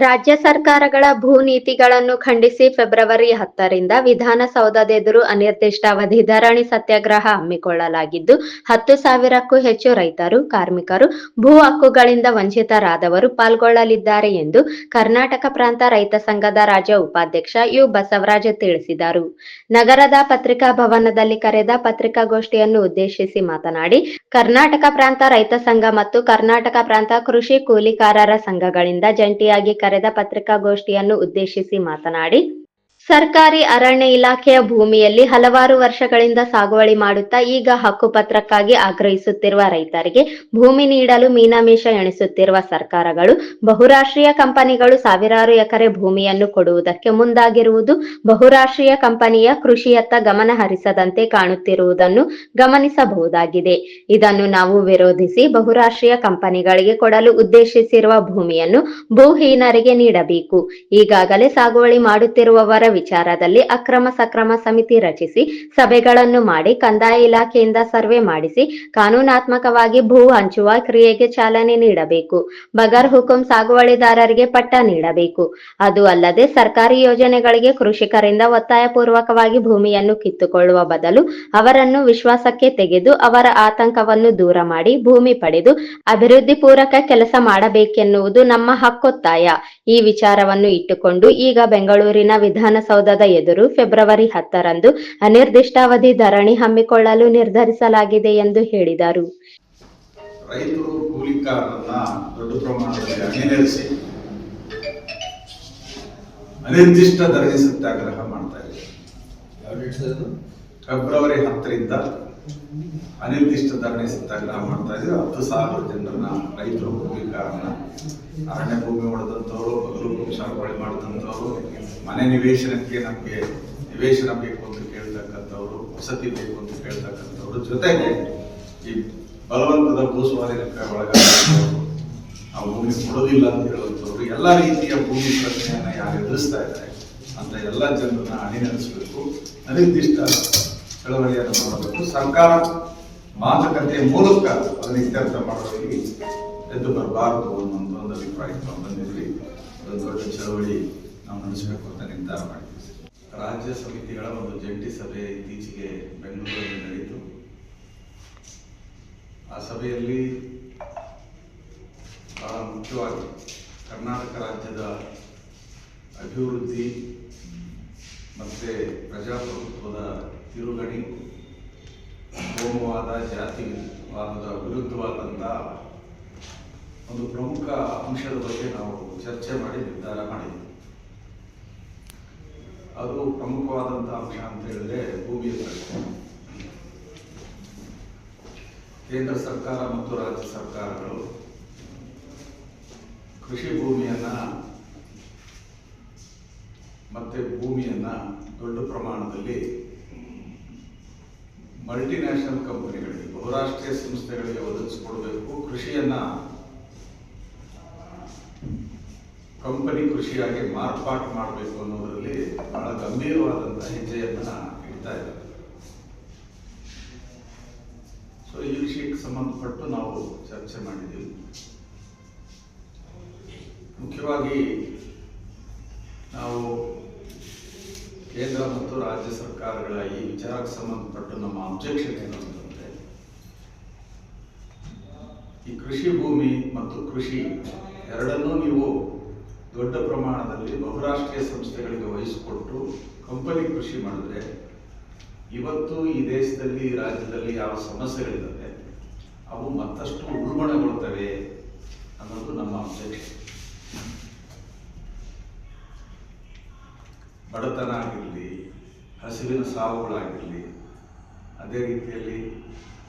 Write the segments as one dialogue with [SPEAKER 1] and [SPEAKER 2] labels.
[SPEAKER 1] ರಾಜ್ಯ ಸರ್ಕಾರಗಳ ಭೂ ನೀತಿಗಳನ್ನು ಖಂಡಿಸಿ ಫೆಬ್ರವರಿ ಹತ್ತರಿಂದ ವಿಧಾನಸೌಧದೆದುರು ಅನಿರ್ದಿಷ್ಟಾವಧಿ ಧರಣಿ ಸತ್ಯಾಗ್ರಹ ಹಮ್ಮಿಕೊಳ್ಳಲಾಗಿದ್ದು, ಹತ್ತು ಸಾವಿರಕ್ಕೂ ಹೆಚ್ಚು ರೈತರು, ಕಾರ್ಮಿಕರು, ಭೂ ಹಕ್ಕುಗಳಿಂದ ವಂಚಿತರಾದವರು ಪಾಲ್ಗೊಳ್ಳಲಿದ್ದಾರೆ ಎಂದು ಕರ್ನಾಟಕ ಪ್ರಾಂತ ರೈತ ಸಂಘದ ರಾಜ್ಯ ಉಪಾಧ್ಯಕ್ಷ ಯು. ಬಸವರಾಜ ತಿಳಿಸಿದರು. ನಗರದ ಪತ್ರಿಕಾ ಭವನದಲ್ಲಿ ಕರೆದ ಪತ್ರಿಕಾಗೋಷ್ಠಿಯನ್ನು ಉದ್ದೇಶಿಸಿ ಮಾತನಾಡಿ, ಕರ್ನಾಟಕ ಪ್ರಾಂತ ರೈತ ಸಂಘ ಮತ್ತು ಕರ್ನಾಟಕ ಪ್ರಾಂತ ಕೃಷಿ ಕೂಲಿಕಾರರ ಸಂಘಗಳಿಂದ ಜಂಟಿಯಾಗಿ ಕರೆದ ಪತ್ರಿಕಾಗೋಷ್ಠಿಯನ್ನು ಉದ್ದೇಶಿಸಿ ಮಾತನಾಡಿ ಸರ್ಕಾರಿ ಅರಣ್ಯ ಇಲಾಖೆಯ ಭೂಮಿಯಲ್ಲಿ ಹಲವಾರು ವರ್ಷಗಳಿಂದ ಸಾಗುವಳಿ ಮಾಡುತ್ತಾ ಈಗ ಹಕ್ಕುಪತ್ರಕ್ಕಾಗಿ ಆಗ್ರಹಿಸುತ್ತಿರುವ ರೈತರಿಗೆ ಭೂಮಿ ನೀಡಲು ಮೀನಾಮೀಷ ಎಣಿಸುತ್ತಿರುವ ಸರ್ಕಾರಗಳು, ಬಹುರಾಷ್ಟ್ರೀಯ ಕಂಪನಿಗಳು ಸಾವಿರಾರು ಎಕರೆ ಭೂಮಿಯನ್ನು ಕೊಡುವುದಕ್ಕೆ ಮುಂದಾಗಿರುವುದು, ಬಹುರಾಷ್ಟ್ರೀಯ ಕಂಪನಿಯ ಕೃಷಿಯತ್ತ ಗಮನ ಹರಿಸದಂತೆ ಕಾಣುತ್ತಿರುವುದನ್ನು ಗಮನಿಸಬಹುದಾಗಿದೆ. ಇದನ್ನು ನಾವು ವಿರೋಧಿಸಿ ಬಹುರಾಷ್ಟ್ರೀಯ ಕಂಪನಿಗಳಿಗೆ ಕೊಡಲು ಉದ್ದೇಶಿಸಿರುವ ಭೂಮಿಯನ್ನು ಭೂಹೀನರಿಗೆ ನೀಡಬೇಕು. ಈಗಾಗಲೇ ಸಾಗುವಳಿ ಮಾಡುತ್ತಿರುವವರ ವಿಚಾರದಲ್ಲಿ ಅಕ್ರಮ ಸಕ್ರಮ ಸಮಿತಿ ರಚಿಸಿ, ಸಭೆಗಳನ್ನು ಮಾಡಿ, ಕಂದಾಯ ಇಲಾಖೆಯಿಂದ ಸರ್ವೆ ಮಾಡಿಸಿ, ಕಾನೂನಾತ್ಮಕವಾಗಿ ಭೂ ಹಂಚುವ ಕ್ರಿಯೆಗೆ ಚಾಲನೆ ನೀಡಬೇಕು. ಬಗರ್ ಹುಕುಂ ಸಾಗುವಳಿದಾರರಿಗೆ ಪಟ್ಟ ನೀಡಬೇಕು. ಅದು ಅಲ್ಲದೆ ಸರ್ಕಾರಿ ಯೋಜನೆಗಳಿಗೆ ಕೃಷಿಕರಿಂದ ಒತ್ತಾಯಪೂರ್ವಕವಾಗಿ ಭೂಮಿಯನ್ನು ಕಿತ್ತುಕೊಳ್ಳುವ ಬದಲು ಅವರನ್ನು ವಿಶ್ವಾಸಕ್ಕೆ ತೆಗೆದು ಅವರ ಆತಂಕವನ್ನು ದೂರ ಮಾಡಿ ಭೂಮಿ ಪಡೆದು ಅಭಿವೃದ್ಧಿ ಪೂರಕ ಕೆಲಸ ಮಾಡಬೇಕೆನ್ನುವುದು ನಮ್ಮ ಹಕ್ಕೊತ್ತಾಯ. ಈ ವಿಚಾರವನ್ನು ಇಟ್ಟುಕೊಂಡು ಈಗ ಬೆಂಗಳೂರಿನ ವಿಧಾನಸೌಧದ ಎದುರು ಫೆಬ್ರವರಿ ಹತ್ತರಂದು ಅನಿರ್ದಿಷ್ಟಾವಧಿ ಧರಣಿ ಹಮ್ಮಿಕೊಳ್ಳಲು ನಿರ್ಧರಿಸಲಾಗಿದೆ ಎಂದು ಹೇಳಿದರು.
[SPEAKER 2] ರೈತರು ಕೂಲಿಕಾರರನ್ನ ದೊಡ್ಡ ಪ್ರಮಾಣದಲ್ಲಿ ಅಣಿನೆರೆಸಿ ಅನಿರ್ದಿಷ್ಟ ಧರಣಿ ಸತ್ಯಾಗ್ರಹ ಮಾಡ್ತಾ ಇದ್ದಾರೆ. ಫೆಬ್ರವರಿ ಹತ್ತರಿಂದ ಅನಿರ್ದಿಷ್ಟ ಧರಣಿ ಸತ್ಯಾಗ್ರಹ ಮಾಡ್ತಾ ಇದ್ರೆ ಹತ್ತು ಸಾವಿರ ಜನರನ್ನ ರೈತರು ಕಾರಣ. ಅರಣ್ಯ ಭೂಮಿ ಹೊಡೆದಂಥವ್ರು ಬಗಲು ಭೂಮಿ ಸಾಗುವಳಿ ಮಾಡಿದಂಥವ್ರು, ಮನೆ ನಿವೇಶನಕ್ಕೆ ನಮಗೆ ನಿವೇಶನ ಬೇಕು ಅಂತ ಕೇಳ್ತಕ್ಕಂಥವ್ರು, ವಸತಿ ಬೇಕು ಅಂತ ಕೇಳ್ತಕ್ಕಂಥವ್ರು ಜೊತೆಗೆ ಈ ಬಲವಂತದ ಭೂಸ್ವಾಧೀನಕ್ಕೆ ಒಳಗ ಆ ಭೂಮಿ ಕೊಡೋದಿಲ್ಲ ಅಂತ ಹೇಳುವಂಥವ್ರು, ಎಲ್ಲ ರೀತಿಯ ಭೂಮಿ ಪ್ರಶ್ನೆಯನ್ನು ಯಾರು ಎದುರಿಸ್ತಾ ಇದ್ದಾರೆ ಅಂತ ಎಲ್ಲ ಜನರನ್ನ ಅಣಿನೆರೆಸಬೇಕು ಅನಿರ್ದಿಷ್ಟ ಚಳವಳಿಯನ್ನು ಮಾಡಬೇಕು ಸರ್ಕಾರ ಮಾತುಕತೆಯ ಮೂಲಕ ಅದನ್ನು ಇತ್ಯರ್ಥ ಮಾಡೋರಿಗೆ ಎದ್ದು ಬರಬಾರದು ಅನ್ನೋ ಒಂದು ಅಭಿಪ್ರಾಯ ಬಂದಿರಲಿ ಒಂದು ದೊಡ್ಡ ಚಳವಳಿ ನಾವು ನಡೆಸಬೇಕು ಅಂತ ನಿರ್ಧಾರ ಮಾಡಿದ್ವಿ. ರಾಜ್ಯ ಸಮಿತಿಗಳ ಒಂದು ಜಂಟಿ ಸಭೆ ಇತ್ತೀಚೆಗೆ ಬೆಂಗಳೂರಲ್ಲಿ ನಡೆಯಿತು. ಆ ಸಭೆಯಲ್ಲಿ ಬಹಳ ಮುಖ್ಯವಾಗಿ ಕರ್ನಾಟಕ ರಾಜ್ಯದ ಅಭಿವೃದ್ಧಿ ಮತ್ತೆ ಪ್ರಜಾಪ್ರಭುತ್ವದ ತಿರುಗಣಿ ಕೋಮುವಾದ ಜಾತಿವಾದದ ವಿರುದ್ಧವಾದಂಥ ಒಂದು ಪ್ರಮುಖ ಅಂಶದ ಬಗ್ಗೆ ನಾವು ಚರ್ಚೆ ಮಾಡಿ, ನಿರ್ಧಾರ ಮಾಡಿದ್ವಿ. ಅದು ಪ್ರಮುಖವಾದಂಥ ಅಂಶ ಅಂತ ಹೇಳಿದ್ರೆ ಭೂಮಿಯ ಪ್ರಶ್ನೆ. ಕೇಂದ್ರ ಸರ್ಕಾರ ಮತ್ತು ರಾಜ್ಯ ಸರ್ಕಾರಗಳು ಕೃಷಿ ಭೂಮಿಯನ್ನು ಮತ್ತೆ ಭೂಮಿಯನ್ನು ದೊಡ್ಡ ಪ್ರಮಾಣದಲ್ಲಿ ಮಲ್ಟಿನ್ಯಾಷನಲ್ ಕಂಪನಿಗಳಿಗೆ ಬಹುರಾಷ್ಟ್ರೀಯ ಸಂಸ್ಥೆಗಳಿಗೆ ಒದಗಿಸಿಕೊಡಬೇಕು. ಕೃಷಿಯನ್ನ ಕಂಪನಿ ಕೃಷಿಯಾಗಿ ಮಾರ್ಪಾಟು ಮಾಡಬೇಕು ಅನ್ನೋದರಲ್ಲಿ ಬಹಳ ಗಂಭೀರವಾದಂತಹ ಹೆಜ್ಜೆಯನ್ನ ಇಡ್ತಾ ಇದ್ದಾರೆ. ಸೊ ಈ ವಿಷಯಕ್ಕೆ ಸಂಬಂಧಪಟ್ಟು ನಾವು ಚರ್ಚೆ ಮಾಡಿದ್ದೀವಿ. ಮುಖ್ಯವಾಗಿ ನಾವು ಕೇಂದ್ರ ಮತ್ತು ರಾಜ್ಯ ಸರ್ಕಾರಗಳ ಈ ವಿಚಾರಕ್ಕೆ ಸಂಬಂಧಪಟ್ಟು ನಮ್ಮ ಅಬ್ಜೆಕ್ಷನ್ ಏನಂತಂದ್ರೆ ಈ ಕೃಷಿ ಭೂಮಿ ಮತ್ತು ಕೃಷಿ ಎರಡನ್ನೂ ನೀವು ದೊಡ್ಡ ಪ್ರಮಾಣದಲ್ಲಿ ಬಹುರಾಷ್ಟ್ರೀಯ ಸಂಸ್ಥೆಗಳಿಗೆ ವಹಿಸಿಕೊಟ್ಟು ಕಂಪನಿ ಕೃಷಿ ಮಾಡಿದ್ರೆ, ಇವತ್ತು ಈ ದೇಶದಲ್ಲಿ ರಾಜ್ಯದಲ್ಲಿ ಯಾವ ಸಮಸ್ಯೆಗಳಿದ್ದಾವೆ ಅವು ಮತ್ತಷ್ಟು ಉಲ್ಬಣಗೊಳ್ತವೆ ಅನ್ನೋದು ನಮ್ಮ ಅಬ್ಜೆಕ್ಷನ್ ಬಡತನ ಆಗಿರಲಿ ಹಸಿವಿನ ಸಾವುಗಳಾಗಿರಲಿ, ಅದೇ ರೀತಿಯಲ್ಲಿ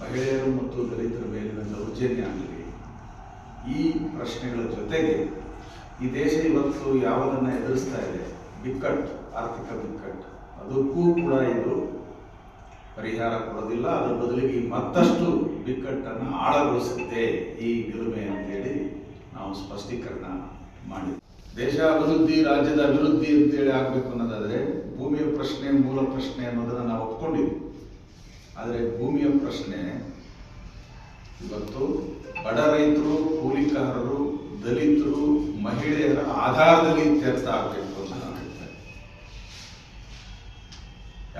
[SPEAKER 2] ಮಹಿಳೆಯರು ಮತ್ತು ದಲಿತರ ಮೇಲಿನ ದೌರ್ಜನ್ಯ ಆಗಲಿ, ಈ ಪ್ರಶ್ನೆಗಳ ಜೊತೆಗೆ ಈ ದೇಶ ಇವತ್ತು ಯಾವುದನ್ನು ಎದುರಿಸ್ತಾ ಇದೆ? ಬಿಕ್ಕಟ್ಟು, ಆರ್ಥಿಕ ಬಿಕ್ಕಟ್ಟು. ಅದಕ್ಕೂ ಕೂಡ ಇದು ಪರಿಹಾರ ಕೊಡೋದಿಲ್ಲ. ಅದರ ಬದಲಿಗೆ ಮತ್ತಷ್ಟು ಬಿಕ್ಕಟ್ಟನ್ನು ಆಳಗೊಳಿಸುತ್ತೆ ಈ ಗಿರುಮೆ ಅಂತೇಳಿ ನಾವು ಸ್ಪಷ್ಟೀಕರಣ ಮಾಡಿದ್ವಿ. ದೇಶ ಅಭಿವೃದ್ಧಿ ರಾಜ್ಯದ ಅಭಿವೃದ್ಧಿ ಅಂತೇಳಿ ಆಗಬೇಕು ಅನ್ನೋದಾದ್ರೆ ಭೂಮಿಯ ಪ್ರಶ್ನೆ, ಮೂಲ ಪ್ರಶ್ನೆ ಅನ್ನೋದನ್ನ ನಾವು ಒಪ್ಕೊಂಡಿದ್ವಿ. ಆದರೆ ಭೂಮಿಯ ಪ್ರಶ್ನೆ, ಇವತ್ತು ಬಡ ರೈತರು, ಕೂಲಿಕಾರರು, ದಲಿತರು, ಮಹಿಳೆಯರ ಆಧಾರದಲ್ಲಿ ಇತ್ಯರ್ಥ ಆಗಬೇಕು ಅಂತ ನಾನು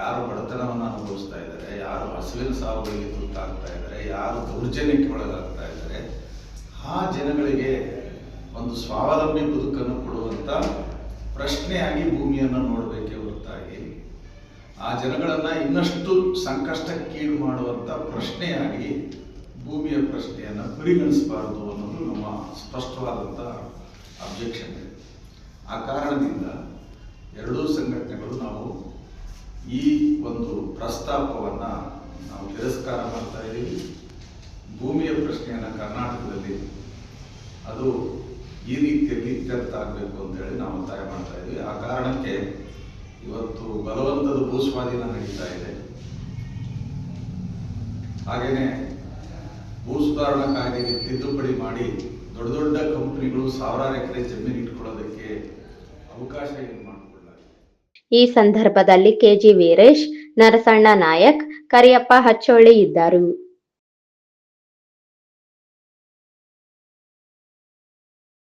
[SPEAKER 2] ಯಾರು ಬಡತನವನ್ನು ಅನುಭವಿಸ್ತಾ ಇದ್ದಾರೆ, ಯಾರು ಹಸುವಿನ ಸಾವುಗಳಿಗೆ ತುತ್ತಾಗ್ತಾ ಇದ್ದಾರೆ, ಯಾರು ದೌರ್ಜನ್ಯಕ್ಕೆ ಒಳಗಾಗ್ತಾ ಇದ್ದಾರೆ, ಆ ಜನಗಳಿಗೆ ಒಂದು ಸ್ವಾವಲಂಬಿ ಬದುಕನ್ನು ಕೊಡುವಂತ ಪ್ರಶ್ನೆಯಾಗಿ ಭೂಮಿಯನ್ನು ನೋಡಬೇಕೇ ಹೊರತಾಗಿ ಆ ಜನಗಳನ್ನ ಇನ್ನಷ್ಟು ಸಂಕಷ್ಟಕ್ಕೀಡು ಮಾಡುವಂತ ಪ್ರಶ್ನೆಯಾಗಿ ಭೂಮಿಯ ಪ್ರಶ್ನೆಯನ್ನು ಪರಿಗಣಿಸಬಾರದು ಅನ್ನೋದು ನಮ್ಮ ಸ್ಪಷ್ಟವಾದಂಥ ಅಬ್ಜೆಕ್ಷನ್ ಇದೆ ಆ ಕಾರಣದಿಂದ ಎರಡೂ ಸಂಘಟನೆಗಳು ನಾವು ಈ ಒಂದು ಪ್ರಸ್ತಾಪವನ್ನು ನಾವು ತಿರಸ್ಕಾರ ಮಾಡ್ತಾ ಇದ್ದೀವಿ. ಭೂಮಿಯ ಪ್ರಶ್ನೆಯನ್ನು ಕರ್ನಾಟಕದಲ್ಲಿ ಅದು ಈ ರೀತಿಯಲ್ಲಿ ಆಗಬೇಕು ಅಂತೇಳಿ ನಾವು ಒತ್ತಾಯ ಮಾಡ್ತಾ ಇದ್ವಿ. ಆ ಕಾರಣಕ್ಕೆ ಇವತ್ತು ಬಲವಂತದ ಭೂಸ್ವಾಧೀನ ನಡೀತಾ ಇದೆ. ಹಾಗೇನೆ ಭೂ ಸುಧಾರಣಾ ಕಾಯ್ದೆಗೆ ತಿದ್ದುಪಡಿ ಮಾಡಿ ದೊಡ್ಡ ದೊಡ್ಡ ಕಂಪನಿಗಳು ಸಾವಿರಾರು ಎಕರೆ ಜಮೀನು ಇಟ್ಕೊಳ್ಳೋದಕ್ಕೆ ಅವಕಾಶ ಏನು
[SPEAKER 1] ಈ ಸಂದರ್ಭದಲ್ಲಿ ಕೆಜಿ ವೀರೇಶ್, ನರಸಣ್ಣ ನಾಯಕ್, ಕರಿಯಪ್ಪ ಹಚ್ಚೋಳಿ ಇದ್ದರು.